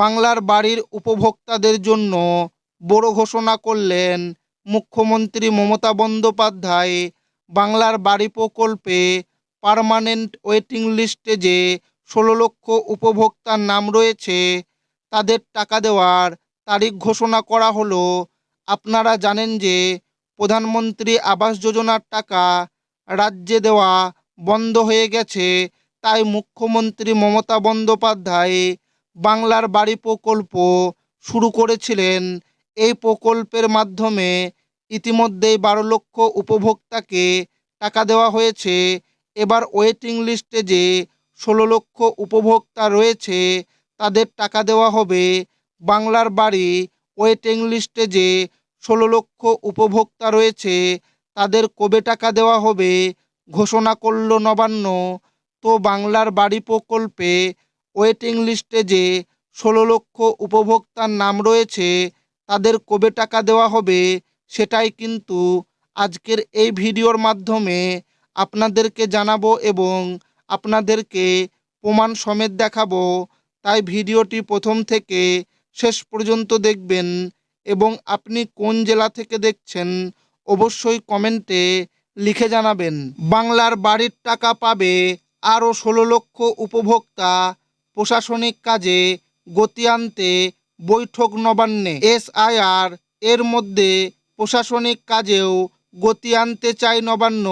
বাংলার বাড়ির উপভোক্তাদের জন্য বড় ঘোষণা করলেন মুখ্যমন্ত্রী মমতা বন্দ্যোপাধ্যায় বাংলার বাড়ি প্রকল্পে পার্মানেন্ট ওয়েটিং লিস্টে যে ষোলো লক্ষ উপভোক্তার নাম রয়েছে, তাদের টাকা দেওয়ার তারিখ ঘোষণা করা হলো। আপনারা জানেন যে প্রধানমন্ত্রী আবাস যোজনার টাকা রাজ্যে দেওয়া বন্ধ হয়ে গেছে, তাই মুখ্যমন্ত্রী মমতা বন্দ্যোপাধ্যায় বাংলার বাড়ি প্রকল্প শুরু করেছিলেন। এই প্রকল্পের মাধ্যমে ইতিমধ্যেই বারো লক্ষ উপভোক্তাকে টাকা দেওয়া হয়েছে। এবার ওয়েটিং লিস্টে যে ষোলো লক্ষ উপভোক্তা রয়েছে, তাদের টাকা দেওয়া হবে। বাংলার বাড়ি ওয়েটিং লিস্টে যে ষোলো লক্ষ উপভোক্তা রয়েছে, তাদের কবে টাকা দেওয়া হবে ঘোষণা করল নবান্ন। তো বাংলার বাড়ি প্রকল্পে ওয়েটিং লিস্টে যে ষোলো লক্ষ উপভোক্তার নাম রয়েছে, তাদের কবে টাকা দেওয়া হবে সেটাই কিন্তু আজকের এই ভিডিওর মাধ্যমে আপনাদেরকে জানাব এবং আপনাদেরকে প্রমাণ সমেত দেখাবো। তাই ভিডিওটি প্রথম থেকে শেষ পর্যন্ত দেখবেন এবং আপনি কোন জেলা থেকে দেখছেন অবশ্যই কমেন্টে লিখে জানাবেন। বাংলার বাড়ির টাকা পাবে আরও ষোলো লক্ষ উপভোক্তা প্রশাসনিক কাজে গতি আনতে বৈঠক নবান্নে। এসআইআর এর মধ্যে প্রশাসনিক কাজেও গতি আনতে চায় নবান্ন।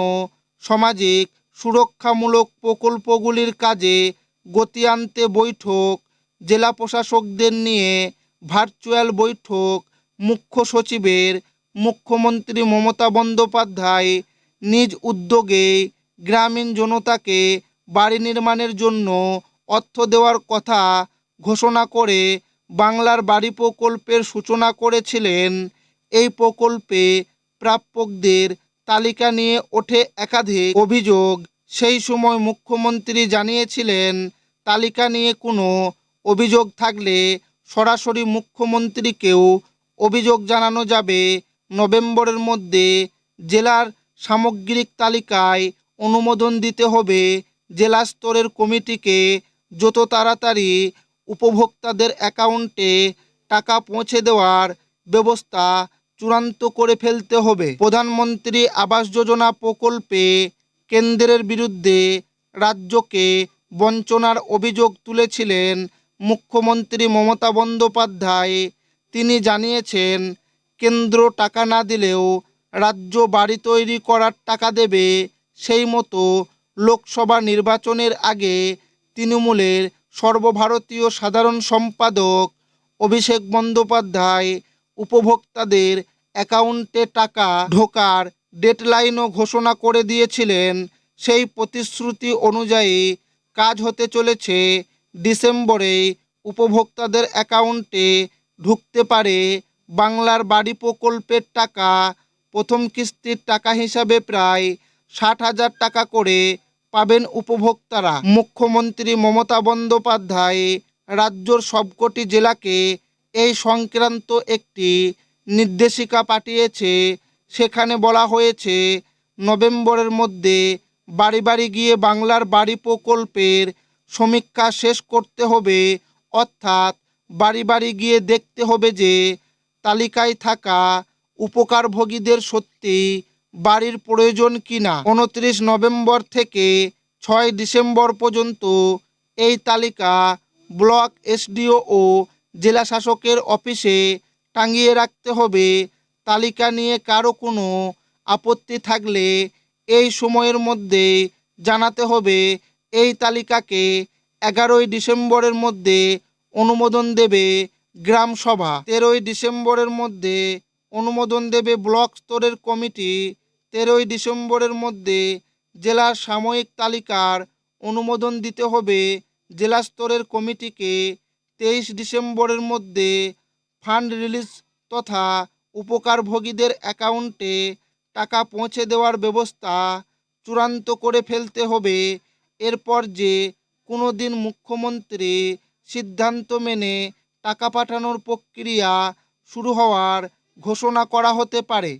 সামাজিক সুরক্ষামূলক প্রকল্পগুলির কাজে গতি আনতে বৈঠক। জেলা প্রশাসকদের নিয়ে ভার্চুয়াল বৈঠক। মুখ্য সচিবের মুখ্যমন্ত্রী মমতা বন্দ্যোপাধ্যায় নিজ উদ্যোগে গ্রামীণ জনতাকে বাড়ি নির্মাণের জন্য অর্থ দেওয়ার কথা ঘোষণা করে বাংলার বাড়ি প্রকল্পের সূচনা করেছিলেন। এই প্রকল্পে প্রাপকদের তালিকা নিয়ে ওঠে একাধিক অভিযোগ। সেই সময় মুখ্যমন্ত্রী জানিয়েছিলেন, তালিকা নিয়ে কোনো অভিযোগ থাকলে সরাসরি মুখ্যমন্ত্রীকেও অভিযোগ জানানো যাবে। নভেম্বরের মধ্যে জেলার সামগ্রিক তালিকায় অনুমোদন দিতে হবে। জেলা স্তরের কমিটিকে যত তাড়াতাড়ি উপভোক্তাদের অ্যাকাউন্টে টাকা পৌঁছে দেওয়ার ব্যবস্থা চূড়ান্ত করে ফেলতে হবে। প্রধানমন্ত্রী আবাস যোজনা প্রকল্পে কেন্দ্রের বিরুদ্ধে রাজ্যকে বঞ্চনার অভিযোগ তুলেছিলেন মুখ্যমন্ত্রী মমতা বন্দ্যোপাধ্যায়। তিনি জানিয়েছেন, কেন্দ্র টাকা না দিলেও রাজ্য বাড়ি তৈরি করার টাকা দেবে সেই মতো লোকসভা নির্বাচনের আগে তৃণমূলের সর্বভারতীয় সাধারণ সম্পাদক অভিষেক বন্দ্যোপাধ্যায় উপভোক্তাদের অ্যাকাউন্টে টাকা ঢোকার ডেডলাইনও ঘোষণা করে দিয়েছিলেন। সেই প্রতিশ্রুতি অনুযায়ী কাজ হতে চলেছে। ডিসেম্বরে উপভোক্তাদের অ্যাকাউন্টে ঢুকতে পারে বাংলার বাড়ি প্রকল্পের টাকা। প্রথম কিস্তির টাকা হিসাবে প্রায় ষাট হাজার টাকা করে পাবেন উপভোক্তারা। মুখ্যমন্ত্রী মমতা বন্দ্যোপাধ্যায় রাজ্যর সবকটি জেলাকে এই সংক্রান্ত একটি নির্দেশিকা পাঠিয়েছে। সেখানে বলা হয়েছে, নভেম্বরের মধ্যে বাড়ি বাড়ি গিয়ে বাংলার বাড়ি প্রকল্পের সমীক্ষা শেষ করতে হবে। অর্থাৎ বাড়ি বাড়ি গিয়ে দেখতে হবে যে তালিকায় থাকা উপকারভোগীদের সত্যি বাড়ির প্রয়োজন কিনা। উনত্রিশ নভেম্বর থেকে ছয় ডিসেম্বর পর্যন্ত এই তালিকা ব্লক এসডিও ও জেলা শাসকের অফিসে টাঙিয়ে রাখতে হবে। তালিকা নিয়ে কারও কোনো আপত্তি থাকলে এই সময়ের মধ্যে জানাতে হবে। এই তালিকাকে এগারোই ডিসেম্বরের মধ্যে অনুমোদন দেবে গ্রাম সভা তেরোই ডিসেম্বরের মধ্যে অনুমোদন দেবে ব্লক স্তরের কমিটি তেরোই ডিসেম্বরের মধ্যে জেলার সাময়িক তালিকার অনুমোদন দিতে হবে। জেলা স্তরের কমিটিকে তেইশ ডিসেম্বরের মধ্যে ফান্ড রিলিজ তথা উপকারভোগীদের অ্যাকাউন্টে টাকা পৌঁছে দেওয়ার ব্যবস্থা চূড়ান্ত করে ফেলতে হবে। এরপর যে কোনো দিন মুখ্যমন্ত্রী সিদ্ধান্ত মেনে টাকা পাঠানোর প্রক্রিয়া শুরু হওয়ার ঘোষণা করা হতে পারে।